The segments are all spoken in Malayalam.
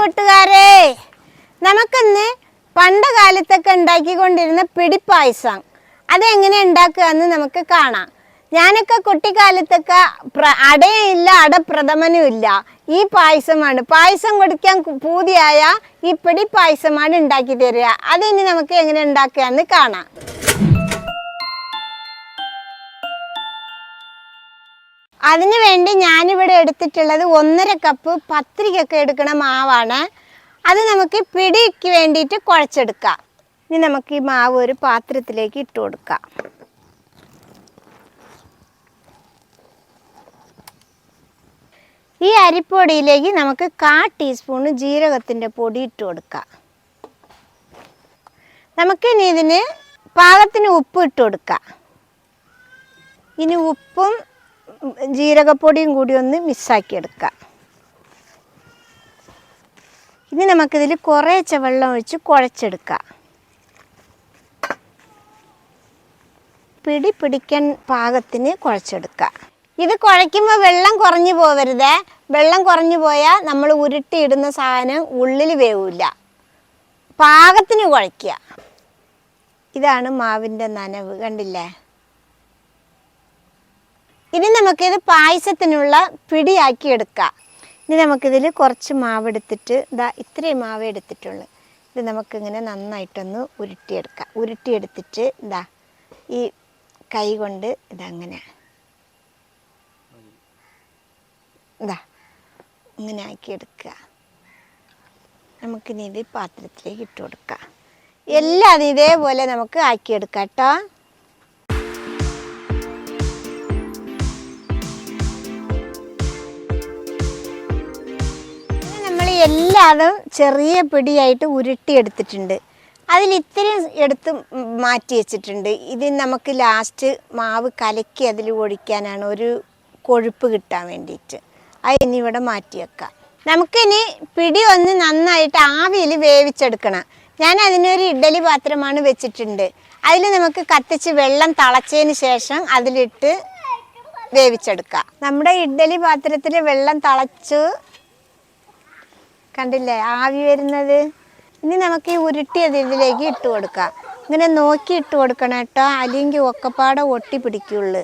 കൂട്ടുകാരെ നമുക്കിന്ന് പണ്ട് കാലത്തൊക്കെ ഉണ്ടാക്കിക്കൊണ്ടിരുന്ന പിടിപ്പായസം അതെങ്ങനെ ഉണ്ടാക്കുക എന്ന് നമുക്ക് കാണാം. ഞാനൊക്കെ കുട്ടിക്കാലത്തൊക്കെ പ്ര- അടയില്ല അടപ്രഥമനും ഇല്ല. ഈ പായസമാണ്. പായസം കുടിക്കാൻ പൂതിയായ ഈ പിടിപ്പായസമാണ് ഉണ്ടാക്കി തരിക. അതിനി നമുക്ക് എങ്ങനെ ഉണ്ടാക്കുക എന്ന് കാണാം. അതിനു വേണ്ടി ഞാനിവിടെ എടുത്തിട്ടുള്ളത് ഒന്നര കപ്പ് പത്രികയൊക്കെ എടുക്കണ മാവാണ്. അത് നമുക്ക് പിടിക്ക് വേണ്ടിയിട്ട് കുഴച്ചെടുക്കാം. ഇനി നമുക്ക് ഈ മാവ് ഒരു പാത്രത്തിലേക്ക് ഇട്ട് കൊടുക്കാം. ഈ അരിപ്പൊടിയിലേക്ക് നമുക്ക് കാ ടീസ്പൂൺ ജീരകത്തിന്റെ പൊടി ഇട്ട് കൊടുക്കാം. നമുക്കിനി ഇതിന് പാകത്തിന് ഉപ്പ് ഇട്ട് കൊടുക്കാം. ഇനി ഉപ്പും ജീരകപ്പൊടിയും കൂടി ഒന്ന് മിക്സാക്കി എടുക്കാം ഇനി നമുക്കിതിൽ കുറേച്ച വെള്ളം ഒഴിച്ച് കുഴച്ചെടുക്കാം പിടി പിടിക്കാൻ പാകത്തിന് കുഴച്ചെടുക്കാം ഇത് കുഴയ്ക്കുമ്പോൾ വെള്ളം കുറഞ്ഞു പോവരുതേ. വെള്ളം കുറഞ്ഞു പോയാൽ നമ്മൾ ഉരുട്ടിയിടുന്ന സാധനം ഉള്ളിൽ വേവില്ല പാകത്തിന് കുഴയ്ക്കുക. ഇതാണ് മാവിന്റെ നനവ് കണ്ടില്ലേ? ഇനി നമുക്കിത് പായസത്തിനുള്ള പിടിയാക്കി എടുക്കാം. ഇനി നമുക്കിതിൽ കുറച്ച് മാവ് എടുത്തിട്ട് ഇതാ ഇത്രയും മാവ് എടുത്തിട്ടുള്ളൂ. ഇത് നമുക്കിങ്ങനെ നന്നായിട്ടൊന്ന് ഉരുട്ടിയെടുക്കാം. ഉരുട്ടിയെടുത്തിട്ട് ഇതാ ഈ കൈ കൊണ്ട് ഇതങ്ങനെ. ഇതാ ഇങ്ങനെ ആക്കിയെടുക്കുക. നമുക്കിനി ഇത് പാത്രത്തിലേക്ക് ഇട്ട് കൊടുക്കാം. എല്ലാം ഇതേപോലെ നമുക്ക് ആക്കിയെടുക്കാം കേട്ടോ. എല്ലാതും ചെറിയ പിടിയായിട്ട് ഉരുട്ടിയെടുത്തിട്ടുണ്ട്. അതിൽ ഇത്തിരി എടുത്ത് മാറ്റി വെച്ചിട്ടുണ്ട്. ഇത് നമുക്ക് ലാസ്റ്റ് മാവ് കലക്കി അതിൽ ഒഴിക്കാനാണ് ഒരു കൊഴുപ്പ് കിട്ടാൻ വേണ്ടിയിട്ട്. അത് ഇനി ഇവിടെ മാറ്റി വെക്കാം. നമുക്കിനി പിടി ഒന്ന് നന്നായിട്ട് ആവിയിൽ വേവിച്ചെടുക്കണം. ഞാൻ അതിനൊരു ഇഡ്ഡലി പാത്രമാണ് വെച്ചിട്ടുണ്ട്. അതിൽ നമുക്ക് കത്തിച്ച് വെള്ളം തിളച്ചതിന് ശേഷം അതിലിട്ട് വേവിച്ചെടുക്കാം. നമ്മുടെ ഇഡ്ഡലി പാത്രത്തിൽ വെള്ളം തിളച്ചു കണ്ടില്ലേ? ആവി വരുന്നത്? ഇനി നമുക്ക് ഈ ഉരുട്ടിയത് ഇതിലേക്ക് ഇട്ട് കൊടുക്കാം. ഇങ്ങനെ നോക്കി ഇട്ട് കൊടുക്കണം കേട്ടോ. അല്ലെങ്കിൽ ഒക്കപ്പാടെ ഒട്ടി പിടിക്കുള്ളു.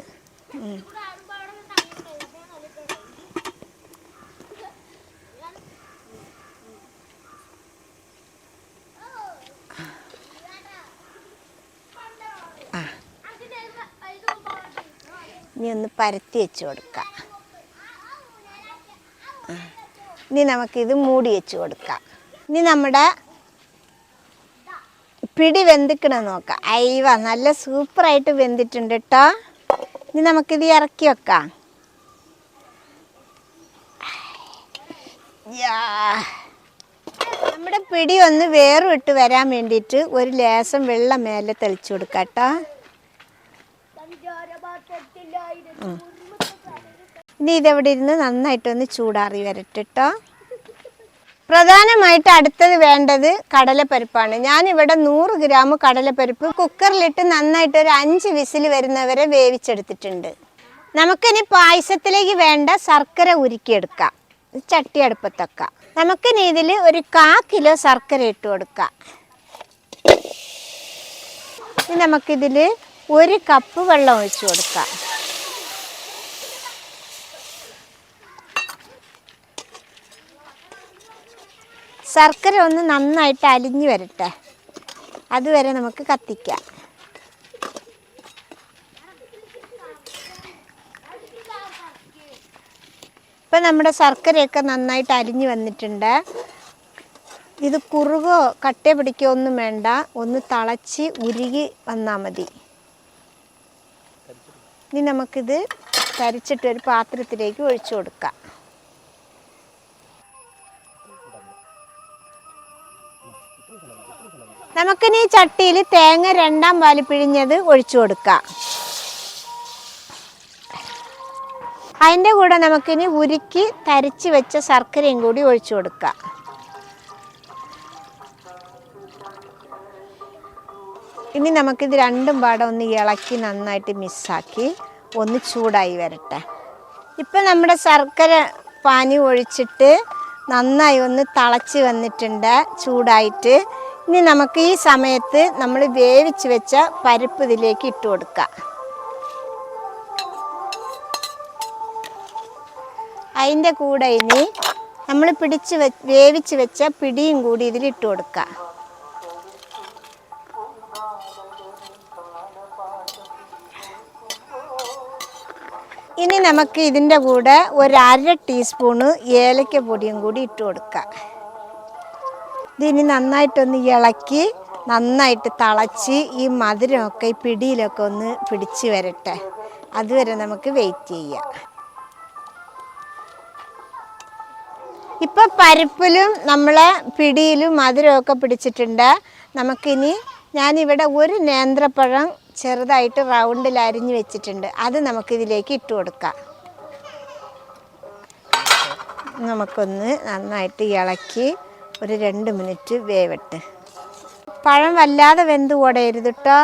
ഇനി ഒന്ന് പരത്തി വെച്ച് കൊടുക്കാം. ഇനി നമുക്കിത് മൂടി വെച്ച് കൊടുക്കാം. ഇനി നമ്മുടെ പിടി വെന്തിക്കണം നോക്കാം. അയവ നല്ല സൂപ്പറായിട്ട് വെന്തിട്ടുണ്ട് കേട്ടോ ഇനി നമുക്കിത് ഇറക്കി വെക്കാം. നമ്മുടെ പിടി ഒന്ന് വേറിട്ട് വരാൻ വേണ്ടിയിട്ട് ഒരു ലേശം വെള്ളം മേലെ തെളിച്ചു കൊടുക്കാം കേട്ടോ ഇനി ഇതെവിടെ ഇരുന്ന് നന്നായിട്ടൊന്ന് ചൂടാറി വരട്ടെ കേട്ടോ പ്രധാനമായിട്ട് അടുത്തത് വേണ്ടത് കടലപ്പരിപ്പാണ്. ഞാനിവിടെ നൂറ് ഗ്രാം കടലപ്പരിപ്പ് കുക്കറിലിട്ട് നന്നായിട്ട് ഒരു അഞ്ച് വിസിൽ വരുന്നവരെ വേവിച്ചെടുത്തിട്ടുണ്ട്. നമുക്കിനി പായസത്തിലേക്ക് വേണ്ട ശർക്കര ഉരുക്കിയെടുക്കാം. ചട്ടി അടുപ്പത്തൊക്കെ. നമുക്കിനി ഇതിൽ ഒരു കാ കിലോ ശർക്കര ഇട്ട് കൊടുക്കാം. നമുക്കിതിൽ ഒരു കപ്പ് വെള്ളം ഒഴിച്ചു കൊടുക്കാം. ശർക്കര ഒന്ന് നന്നായിട്ട് അലിഞ്ഞു വരട്ടെ. അതുവരെ നമുക്ക് കത്തിക്കാം. ഇപ്പം നമ്മുടെ ശർക്കരയൊക്കെ നന്നായിട്ട് അലിഞ്ഞു വന്നിട്ടുണ്ട്. ഇത് കുറുകോ കട്ട പിടിക്കോ ഒന്നും വേണ്ട. ഒന്ന് തളച്ച് ഉരുകി വന്നാൽ മതി. ഇനി നമുക്കിത് തരിച്ചിട്ട് ഒരു പാത്രത്തിലേക്ക് ഒഴിച്ചു കൊടുക്കാം. നമുക്കിനി ചട്ടിയിൽ തേങ്ങ രണ്ടാം പാൽ പിഴിഞ്ഞത് ഒഴിച്ചു കൊടുക്കാം. അതിന്റെ കൂടെ നമുക്കിനി ഉരുക്കി തരിച്ച് വെച്ച ശർക്കരയും കൂടി ഒഴിച്ചു കൊടുക്കാം. ഇനി നമുക്കിത് രണ്ടും പാടെ ഒന്ന് ഇളക്കി നന്നായിട്ട് മിസ്സാക്കി ഒന്ന് ചൂടായി വരട്ടെ. ഇപ്പം നമ്മുടെ ശർക്കര പാനി ഒഴിച്ചിട്ട് നന്നായി ഒന്ന് തിളച്ച് വന്നിട്ടുണ്ട് ചൂടായിട്ട്. ഇനി നമുക്ക് ഈ സമയത്ത് നമ്മൾ വേവിച്ച് വെച്ച പരിപ്പ് ഇതിലേക്ക് ഇട്ട് കൊടുക്കാം. അതിന്റെ കൂടെ ഇനി നമ്മൾ പിടിച്ച് വെ വേവിച്ച് വെച്ച പിടിയും കൂടി ഇതിലിട്ട് കൊടുക്കുക ഇനി നമുക്ക് ഇതിന്റെ കൂടെ ഒരു അര ടീസ്പൂണ് ഏലക്ക പൊടിയും കൂടി ഇട്ട് കൊടുക്കാം. ഇതിനി നന്നായിട്ടൊന്ന് ഇളക്കി നന്നായിട്ട് തിളച്ച് ഈ മധുരമൊക്കെ ഈ പിടിയിലൊക്കെ ഒന്ന് പിടിച്ച് വരട്ടെ. അതുവരെ നമുക്ക് വെയിറ്റ് ചെയ്യാം. ഇപ്പൊ പരിപ്പിലും നമ്മളെ പിടിയിലും മധുരമൊക്കെ പിടിച്ചിട്ടുണ്ട്. നമുക്കിനി ഞാനിവിടെ ഒരു നേന്ത്രപ്പഴം ചെറുതായിട്ട് റൗണ്ടിൽ അരിഞ്ഞു വെച്ചിട്ടുണ്ട്. അത് നമുക്ക് ഇതിലേക്ക് ഇട്ട് കൊടുക്കാം. നമുക്കൊന്ന് നന്നായിട്ട് ഇളക്കി ഒരു രണ്ട് മിനിറ്റ് വേവട്ടെ. പഴം വല്ലാതെ വെന്ത് ഓടരുത് കേട്ടോ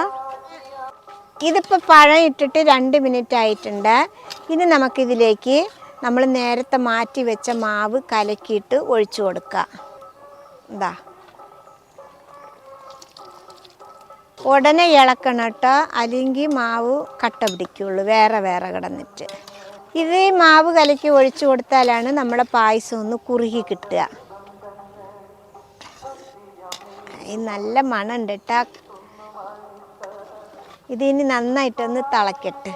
ഇതിപ്പോൾ പഴം ഇട്ടിട്ട് രണ്ട് മിനിറ്റ് ആയിട്ടുണ്ട്. ഇനി നമുക്കിതിലേക്ക് നമ്മൾ നേരത്തെ മാറ്റി വെച്ച മാവ് കലക്കിയിട്ട് ഒഴിച്ചു കൊടുക്കുക എന്താ ഉടനെ ഇളക്കണം കേട്ടോ അല്ലെങ്കിൽ മാവ് കട്ട പിടിക്കുള്ളൂ. വേറെ വേറെ കിടന്നിട്ട്. ഇത് മാവ് കലക്കി ഒഴിച്ചു കൊടുത്താലാണ് നമ്മുടെ പായസം ഒന്ന് കുറുകി കിട്ടുക. ഈ നല്ല മണമുണ്ട് കേട്ടോ ഇതിനി നന്നായിട്ടൊന്ന് തിളക്കട്ടെ.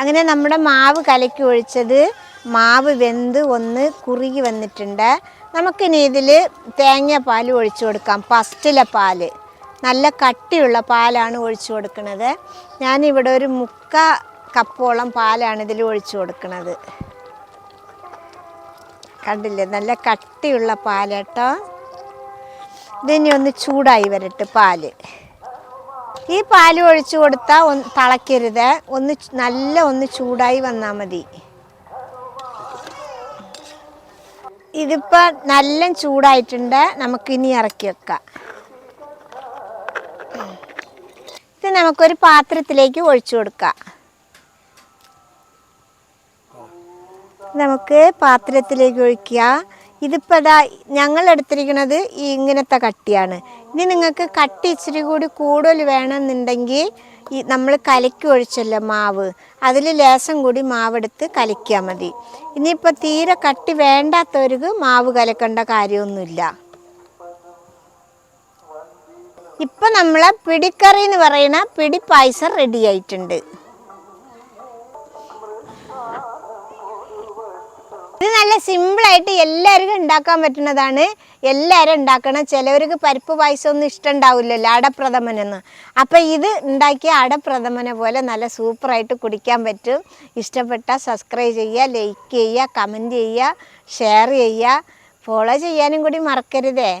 അങ്ങനെ നമ്മുടെ മാവ് കലക്കി ഒഴിച്ചത് മാവ് വെന്ത് ഒന്ന് കുറുകി വന്നിട്ടുണ്ട്. നമുക്കിനി ഇതിൽ തേങ്ങ പാൽ ഒഴിച്ചു കൊടുക്കാം. ഫസ്റ്റിലെ പാൽ നല്ല കട്ടിയുള്ള പാലാണ് ഒഴിച്ചു കൊടുക്കുന്നത് ഞാനിവിടെ ഒരു മുക്ക കപ്പോളം പാലാണ് ഇതിൽ ഒഴിച്ചു കൊടുക്കുന്നത് കണ്ടില്ലേ? നല്ല കട്ടിയുള്ള പാലേട്ടോ. ഇതിനി ഒന്ന് ചൂടായി വരട്ടെ പാൽ. ഈ പാൽ ഒഴിച്ചു കൊടുത്താൽ ഒന്ന് തിളക്കരുത്. ഒന്ന് നല്ല ഒന്ന് ചൂടായി വന്നാൽ മതി. ഇതിപ്പോൾ നല്ല ചൂടായിട്ടുണ്ട്. നമുക്കിനി ഇറക്കി വെക്കാം. ഇത് നമുക്കൊരു പാത്രത്തിലേക്ക് ഒഴിച്ചു കൊടുക്കാം. നമുക്ക് പാത്രത്തിലേക്ക് ഒഴിക്കുക. ഇതിപ്പോൾ ഇതാ ഞങ്ങൾ എടുത്തിരിക്കുന്നത് ഈ ഇങ്ങനത്തെ കട്ടിയാണ്. ഇനി നിങ്ങൾക്ക് കട്ടി ഇച്ചിരി കൂടി കൂടുതൽ വേണമെന്നുണ്ടെങ്കിൽ ഈ നമ്മൾ കലക്കി ഒഴിച്ചല്ലോ മാവ്. അതിൽ ലേശം കൂടി മാവെടുത്ത് കലക്കിയാൽ മതി. ഇനിയിപ്പോൾ തീരെ കട്ടി വേണ്ടാത്തവർക്ക് മാവ് കലക്കേണ്ട കാര്യമൊന്നുമില്ല. ഇപ്പം നമ്മളെ പിടിക്കറി എന്ന് പറയുന്ന പിടി പായസം റെഡി ആയിട്ടുണ്ട്. നല്ല സിമ്പിളായിട്ട് എല്ലാവർക്കും ഉണ്ടാക്കാൻ പറ്റുന്നതാണ്. എല്ലാവരും ഉണ്ടാക്കണം. ചിലവർക്ക് പരിപ്പ് പായസം ഒന്നും ഇഷ്ടമുണ്ടാവില്ലല്ലോ അടപ്രഥമനെന്ന് അപ്പം ഇത് ഉണ്ടാക്കിയ അടപ്രഥമനെ പോലെ നല്ല സൂപ്പറായിട്ട് കുടിക്കാൻ പറ്റും. ഇഷ്ടപ്പെട്ട സബ്സ്ക്രൈബ് ചെയ്യുക ലൈക്ക് ചെയ്യുക കമന്റ് ചെയ്യുക ഷെയർ ചെയ്യുക. ഫോളോ ചെയ്യാനും കൂടി മറക്കരുതേ.